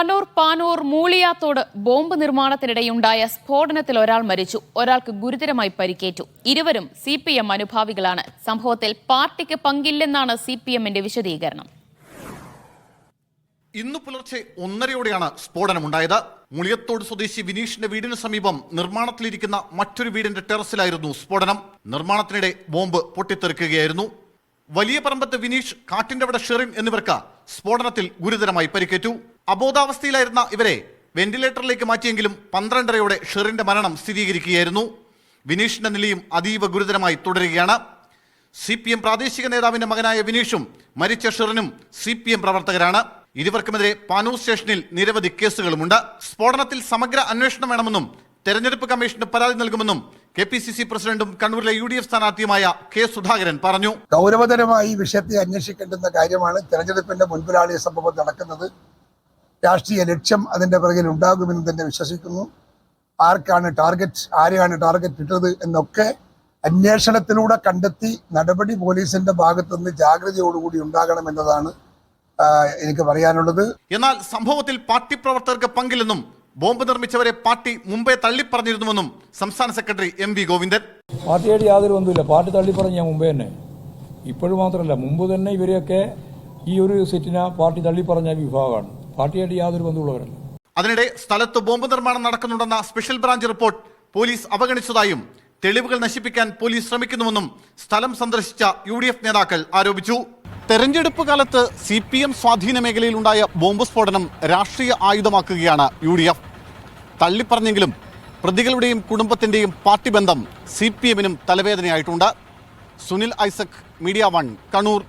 Kannur Panoor മൂളിയാത്തോട് bomb നിർമ്മാണത്തിനിടെയുണ്ടായ സ്ഫോടനത്തിൽ ഒരാൾ മരിച്ചു. ഒരാൾക്ക് ഗുരുതരമായി പരിക്കേറ്റു. ഇരുവരും സി പി എം അനുഭാവികളാണ്. സംഭവത്തിൽ പാർട്ടിക്ക് പങ്കില്ലെന്നാണ് സി പി എമ്മിന്റെ വിശദീകരണം. ഇന്ന് പുലർച്ചെ ഒന്നരയോടെയാണ് സ്ഫോടനമുണ്ടായത്. മുളിയത്തോട് സ്വദേശി വിനീഷിന്റെ വീടിന് സമീപം നിർമ്മാണത്തിലിരിക്കുന്ന മറ്റൊരു വീടിന്റെ ടെറസിലായിരുന്നു സ്ഫോടനം. നിർമ്മാണത്തിനിടെ ബോംബ് പൊട്ടിത്തെറിക്കുകയായിരുന്നു. വലിയ പറമ്പത്ത് വിനീഷ് കാട്ടിന്റെ ഷെറിൻ എന്നിവർക്ക് സ്ഫോടനത്തിൽ ഗുരുതരമായി പരിക്കേറ്റു. അബോധാവസ്ഥയിലായിരുന്ന ഇവരെ വെന്റിലേറ്ററിലേക്ക് മാറ്റിയെങ്കിലും പന്ത്രണ്ടരയോടെ ഷെറിന്റെ മരണം സ്ഥിരീകരിക്കുകയായിരുന്നു. വിനീഷിന്റെ നിലയും അതീവ ഗുരുതരമായി തുടരുകയാണ്. സി പി എം പ്രാദേശിക നേതാവിന്റെ മകനായ വിനീഷും മരിച്ച ഷെറിനും സി പി എം പ്രവർത്തകരാണ്. ഇരുവർക്കുമെതിരെ പാനൂർ സ്റ്റേഷനിൽ നിരവധി കേസുകളുമുണ്ട്. സ്ഫോടനത്തിൽ സമഗ്ര അന്വേഷണം വേണമെന്നും തെരഞ്ഞെടുപ്പ് കമ്മീഷന് പരാതി നൽകുമെന്നും കെ പി സി സി പ്രസിഡന്റും കണ്ണൂരിലെ യു ഡി എഫ് സ്ഥാനാർത്ഥിയുമായ കെ സുധാകരൻ പറഞ്ഞു. ഗൗരവതരമായി വിഷയത്തെ അന്വേഷിക്കേണ്ടുന്ന കാര്യമാണ് തെരഞ്ഞെടുപ്പിന്റെ മുൻപിലാണ് ഈ സംഭവം നടക്കുന്നത്. രാഷ്ട്രീയ ലക്ഷ്യം അതിന്റെ പിറകിൽ ഉണ്ടാകുമെന്ന് തന്നെ വിശ്വസിക്കുന്നു. ആർക്കാണ് ടാർഗറ്റ് ആരെയാണ് ടാർഗറ്റ് ഇട്ടത് എന്നൊക്കെ അന്വേഷണത്തിലൂടെ കണ്ടെത്തി നടപടി പോലീസിന്റെ ഭാഗത്തുനിന്ന് ജാഗ്രതയോടുകൂടി ഉണ്ടാകണം എന്നതാണ് എനിക്ക് പറയാനുള്ളത്. എന്നാൽ സംഭവത്തിൽ പാർട്ടി പ്രവർത്തകർക്ക് പങ്കില്ലെന്നും ബോംബ് നിർമ്മിച്ചവരെ പാർട്ടി മുമ്പേ തള്ളിപ്പറഞ്ഞിരുന്നുവെന്നും സംസ്ഥാന സെക്രട്ടറി എം വി ഗോവിന്ദൻ. പാർട്ടിയുടെ യാതൊരു ഒന്നുമില്ല പാർട്ടി തള്ളിപ്പറഞ്ഞ ഞാൻ മുമ്പേ തന്നെ. ഇപ്പോഴും മാത്രമല്ല മുമ്പ് തന്നെ ഇവരെയൊക്കെ ഈ ഒരു സെറ്റിനെ പാർട്ടി തള്ളിപ്പറഞ്ഞ വിഭാഗമാണ്. പാർട്ടിയായിട്ട് യാതൊരു ബന്ധമുള്ളവരല്ല അതിനിടെ സ്ഥലത്ത് ബോംബ് നിർമ്മാണം നടക്കുന്നുണ്ടെന്ന സ്പെഷ്യൽ ബ്രാഞ്ച് റിപ്പോർട്ട് പോലീസ് അവഗണിച്ചതായും തെളിവുകൾ നശിപ്പിക്കാൻ പോലീസ് ശ്രമിക്കുന്നുവെന്നും സ്ഥലം സന്ദർശിച്ച യു ഡി എഫ് നേതാക്കൾ ആരോപിച്ചു. തെരഞ്ഞെടുപ്പ് കാലത്ത് സി പി എം സ്വാധീന മേഖലയിലുണ്ടായ ബോംബ് സ്ഫോടനം രാഷ്ട്രീയ ആയുധമാക്കുകയാണ് യു ഡി എഫ് തള്ളിപ്പറഞ്ഞെങ്കിലും പ്രതികളുടെയും കുടുംബത്തിന്റെയും പാർട്ടി ബന്ധം സി പി എമ്മിനും തലവേദനയായിട്ടുണ്ട്. Sunil Isaac media one Kannur.